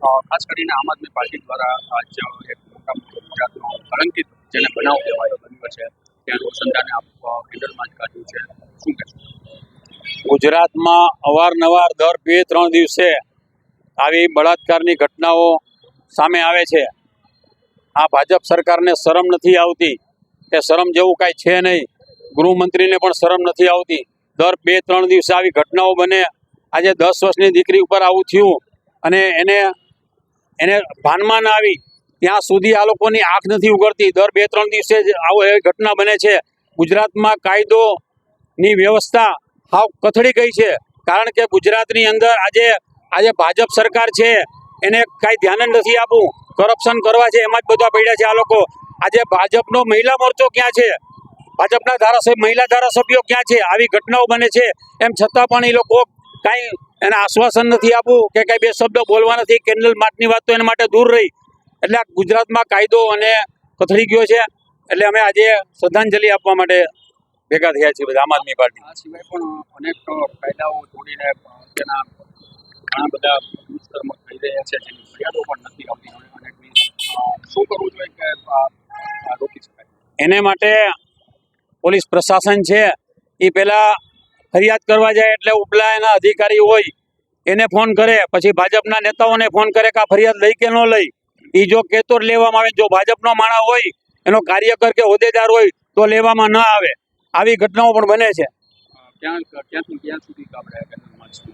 ખાસ કરીને આમ આદમી પાર્ટી દ્વારા આજ એક મોટા ગુજરાતનો કલંકિત જેને બનાવ કહેવાયો બન્યો છે ત્યાં રોશનદાને આપ કેન્દ્રમાં જ કાઢ્યું છે. શું કહેશો? ગુજરાતમાં અવારનવાર દર બે ત્રણ દિવસે આવી બળાત્કારની ઘટનાઓ સામે આવે છે. આ ભાજપ સરકારને શરમ નથી આવતી કે શરમ જેવું કાંઈ છે નહીં. ગૃહમંત્રીને પણ શરમ નથી આવતી. દર બે ત્રણ દિવસે આવી ઘટનાઓ બને. આજે દસ વર્ષની દીકરી ઉપર આવું થયું અને એને એને ભાનમાં ના આવી. ત્યાં સુધી આ લોકોની આંખ નથી ઉગડતી. દર બે, ત્રણ દિવસે જ આવો એવી ઘટના બને છે. ગુજરાતમાં કાયદોની વ્યવસ્થા હાવ કથળી ગઈ છે. કારણ કે ગુજરાતની અંદર આજે આજે ભાજપ સરકાર છે, એને કાંઈ ધ્યાન નથી આપવું. કરપ્શન કરવા છે, એમાં જ બધા પડ્યા છે આ લોકો. આજે ભાજપનો મહિલા મોરચો ક્યાં છે? ભાજપના ધારાસભ્ય, મહિલા ધારાસભ્યો ક્યાં છે? આવી ઘટનાઓ બને છે. એમ છતાં પણ એ લોકો કાંઈ એને આશ્વાસન નથી આપવું કે કાંઈ બે શબ્દો બોલવા નથી. કેન્ડલ માર્ચની વાત તો એના માટે દૂર રહી. એટલે ગુજરાતમાં કાયદો અને કથળી ગયો છે. એટલે અમે આજે શ્રદ્ધાંજલિ આપવા માટે ભેગા થયા છીએ બધા આમ આદમી પાર્ટી. આ સિવાય પણ અનેક કાયદાઓ જોડીને તેના ઘણા બધા દુષ્કર્મ થઈ રહ્યા છે જેની ફરિયાદો પણ નથી આવતી. અને શું કરવું જોઈએ કે રોકી શકાય? એને માટે પોલીસ પ્રશાસન છે. એ પહેલા ફરિયાદ કરવા જાય એટલે ઉપલા એના અધિકારી હોય એને ફોન કરે. પછી ભાજપના નેતાઓને ફોન કરે કે આ ફરિયાદ લઈ કે ન લઈ. એ જો કેતો લેવામાં આવે જો ભાજપનો માણા હોય એનો કાર્યકર કે હોદ્દેદાર હોય તો લેવામાં ન આવે. આવી ઘટનાઓ પણ બને છે.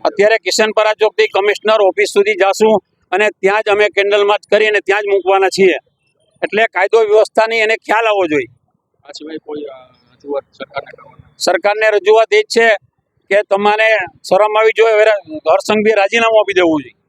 અત્યારે કિશનપરા ચોકથી કમિશનર ઓફિસ સુધી જાશું અને ત્યાં જ અમે કેન્ડલ માર્ચ કરી અને ત્યાં જ મૂકવાના છીએ. એટલે કાયદો વ્યવસ્થાની એને ખ્યાલ આવવો જોઈએ. સરકારને સરકારને રજૂઆત એ જ છે કે તમારે શરમ આવી જોઈએ બી રાજીનામું આપી દેવું જોઈએ.